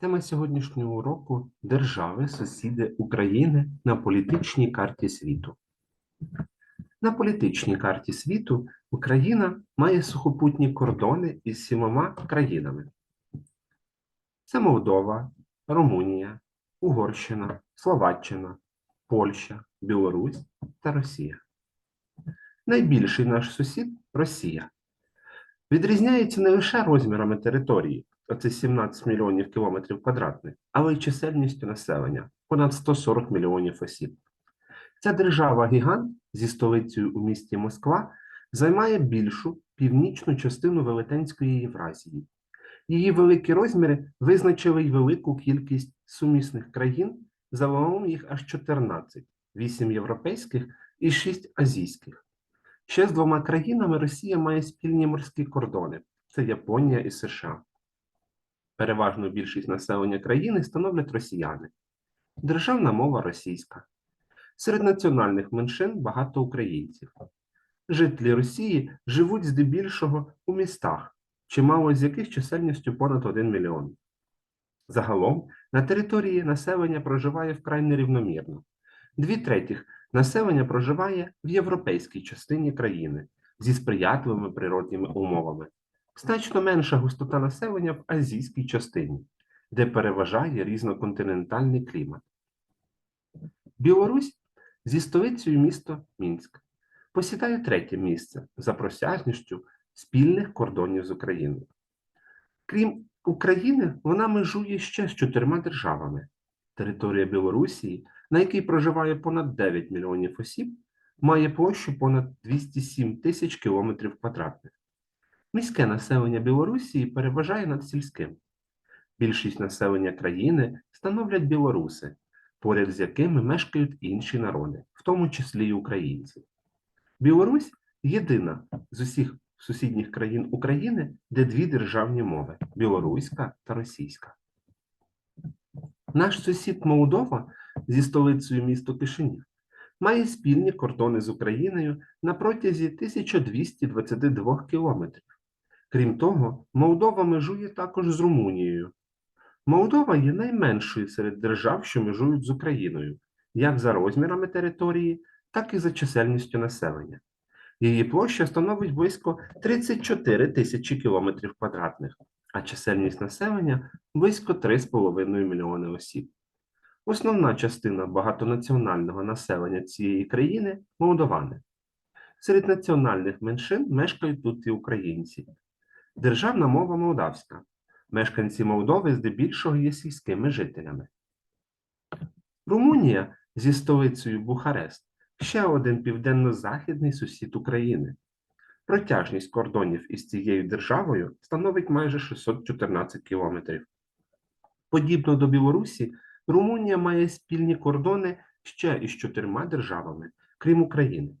Тема сьогоднішнього уроку держави, сусіди України на політичній карті світу. На політичній карті світу Україна має сухопутні кордони із сімома країнами: це Молдова, Румунія, Угорщина, Словаччина, Польща, Білорусь та Росія. Найбільший наш сусід Росія. Відрізняється не лише розмірами території, оце 17 мільйонів кілометрів квадратних, але й чисельністю населення понад 140 мільйонів осіб. Ця держава-гігант зі столицею у місті Москва займає більшу північну частину Велетенської Євразії. Її великі розміри визначили й велику кількість сумісних країн, загалом їх аж 14, 8 європейських і 6 азійських. Ще з двома країнами Росія має спільні морські кордони це Японія і США. Переважну більшість населення країни становлять росіяни. Державна мова російська. Серед національних меншин багато українців. Жителі Росії живуть здебільшого у містах, чимало з яких чисельністю понад 1 мільйон. Загалом на території населення проживає вкрай нерівномірно. Дві третіх населення проживає в європейській частині країни зі сприятливими природніми умовами. Значно менша густота населення в азійській частині, де переважає різноконтинентальний клімат. Білорусь зі столицею місто Мінськ посідає третє місце за просяжністю спільних кордонів з Україною. Крім України, вона межує ще з чотирма державами. Територія Білорусі, на якій проживає понад 9 мільйонів осіб, має площу понад 207 тисяч кілометрів квадратних. Міське населення Білорусі переважає над сільським. Більшість населення країни становлять білоруси, поряд з якими мешкають інші народи, в тому числі й українці. Білорусь єдина з усіх сусідніх країн України, де дві державні мови білоруська та російська. Наш сусід Молдова зі столицею місто Кишинів має спільні кордони з Україною на протязі 1222 кілометрів. Крім того, Молдова межує також з Румунією. Молдова є найменшою серед держав, що межують з Україною, як за розмірами території, так і за чисельністю населення. Її площа становить близько 34 тисячі кілометрів квадратних, а чисельність населення близько 3,5 мільйони осіб. Основна частина багатонаціонального населення цієї країни молдовани. Серед національних меншин мешкають тут і українці. Державна мова молдавська. Мешканці Молдови здебільшого є сільськими жителями. Румунія зі столицею Бухарест ще один південно-західний сусід України. Протяжність кордонів із цією державою становить майже 614 кілометрів. Подібно до Білорусі, Румунія має спільні кордони ще із чотирма державами, крім України.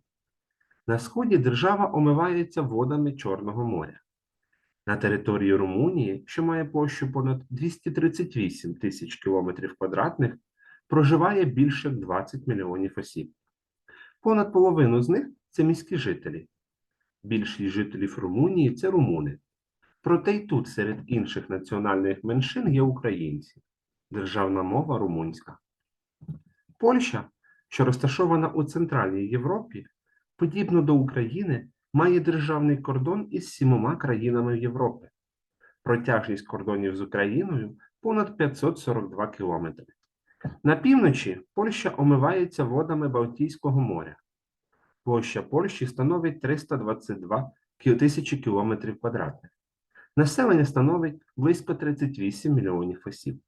На сході держава омивається водами Чорного моря. На території Румунії, що має площу понад 238 тисяч кілометрів квадратних, проживає більше 20 мільйонів осіб. Понад половину з них це міські жителі. Більшість жителів Румунії це румуни. Проте й тут серед інших національних меншин є українці. Державна мова румунська. Польща, що розташована у Центральній Європі, подібно до України, має державний кордон із сімома країнами Європи. Протяжність кордонів з Україною понад 542 кілометри. На півночі Польща омивається водами Балтійського моря. Площа Польщі становить 322 тисячі кілометрів квадратних. Населення становить близько 38 мільйонів осіб.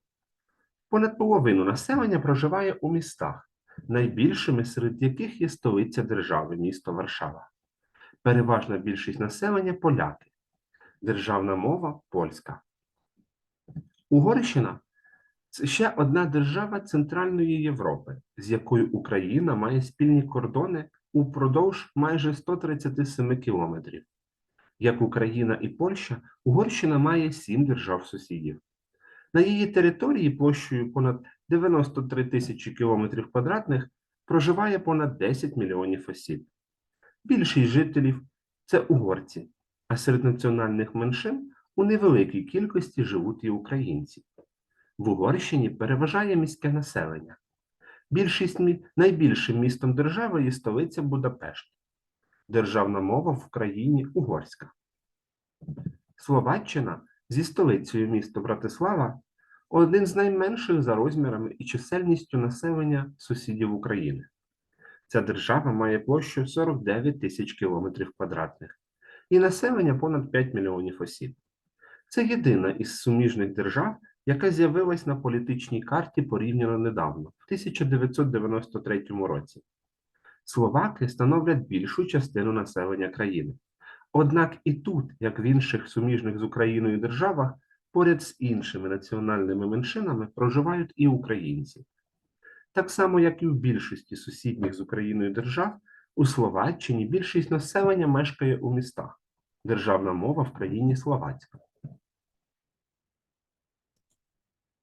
Понад половину населення проживає у містах, найбільшими серед яких є столиця держави, місто Варшава. Переважна більшість населення поляки. Державна мова польська. Угорщина це ще одна держава Центральної Європи, з якою Україна має спільні кордони упродовж майже 137 кілометрів. Як Україна і Польща, Угорщина має сім держав-сусідів. На її території площею понад 93 тисячі кілометрів квадратних проживає понад 10 мільйонів осіб. Більшість жителів це угорці, а серед національних меншин у невеликій кількості живуть і українці. В Угорщині переважає міське населення. Більшість. Найбільшим містом держави є столиця Будапешт. Державна мова в країні угорська. Словаччина зі столицею міста Братислава один з найменших за розмірами і чисельністю населення сусідів України. Ця держава має площу 49 тисяч кілометрів квадратних і населення понад 5 мільйонів осіб. Це єдина із суміжних держав, яка з'явилась на політичній карті порівняно недавно, в 1993 році. Словаки становлять більшу частину населення країни. Однак і тут, як в інших суміжних з Україною державах, поряд з іншими національними меншинами проживають і українці. Так само, як і в більшості сусідніх з Україною держав, у Словаччині більшість населення мешкає у містах. Державна мова в країні словацька.